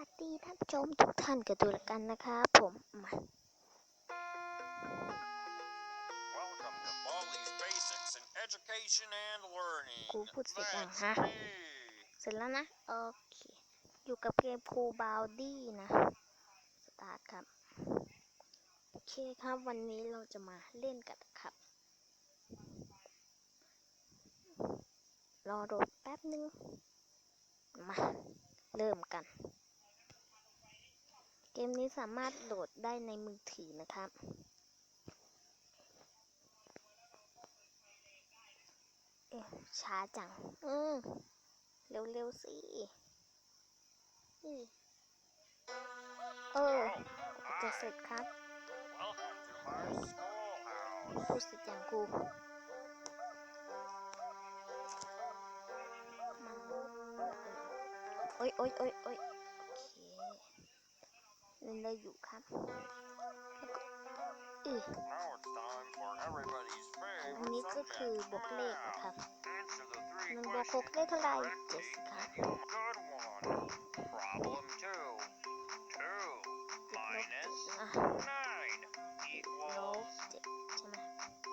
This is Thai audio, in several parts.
วัสดีท่านผู้ชมทุกท่านกันด้วยละกันนะครับผมมา Welcome to Balli's Basics in Education and Learning. ครูพูดเสร็จยัง That's ฮะ me. เสร็จแล้วนะ โอเค อยู่กับเกมครูบาวดี้นะ สตาร์ทครับ โอเคครับวันนี้เราจะมาเล่นกันครับ รอโดดแป๊บนึง มา เริ่มกัน เกมนี้สามารถโหลดได้ในมือถือนะครับ เอ๊ะช้าจัง อืมเร็วๆสิเออ จะเสร็จครับพูดสร็จอย่างครูมันโอ๊ยโอ๊ยโอ๊ยโอ๊ย เล่นได้อยู่ครับแล้วก็อือ Now it's time for everybody's อัน favorite นี้ก็คือ subject, บวกเลขนะครับ Answer the three หนึ่งบวกหก questions ได้เท่าไหร่ correctly เจ็ดสิครับ and you good one. Problem two. Two ติดลบเจ็ด minus อะ nine ลบ equals. เจ็ดใช่ไหม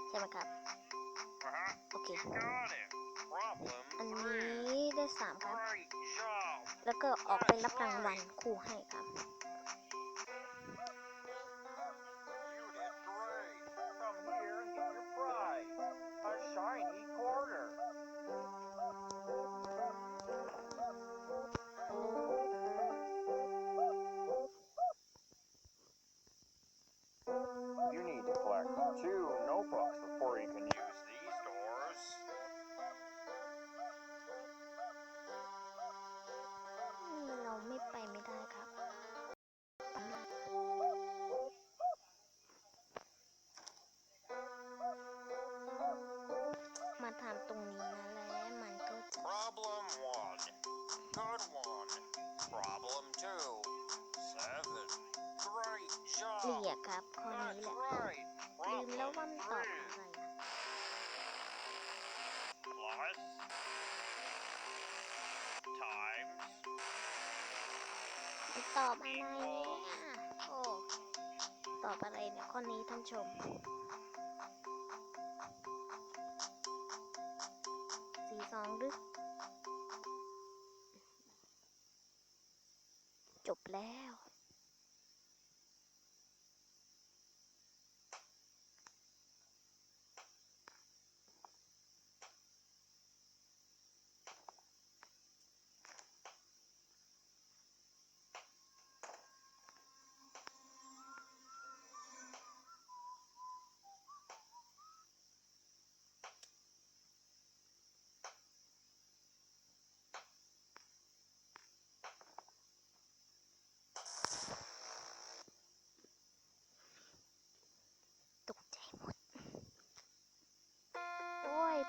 ใช่ไหมครับ Uh-huh. โอเค You got it. Problem อัน three. นี้ได้สามครับ Great job. แล้วก็ออกไปรับรางวัลครูให้ครับ แล้วมันก็จะ Problem one. Good one. Problem two. Seven. Great เรีย job. ครับข้อนี้ That's แหละ right. มแล้วว่ามันตอบอะไรอะ plus times มันตอบอะไรเนี่ยโอ้ตอบอะไรเนี่ยข้อนี้ท่านชมสี่สองหรือจบแล้ว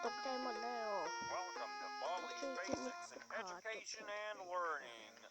ตกใจหมดเลยโอ้ Welcome to Balli's Okay, Basics in Timmy. Education and Learning.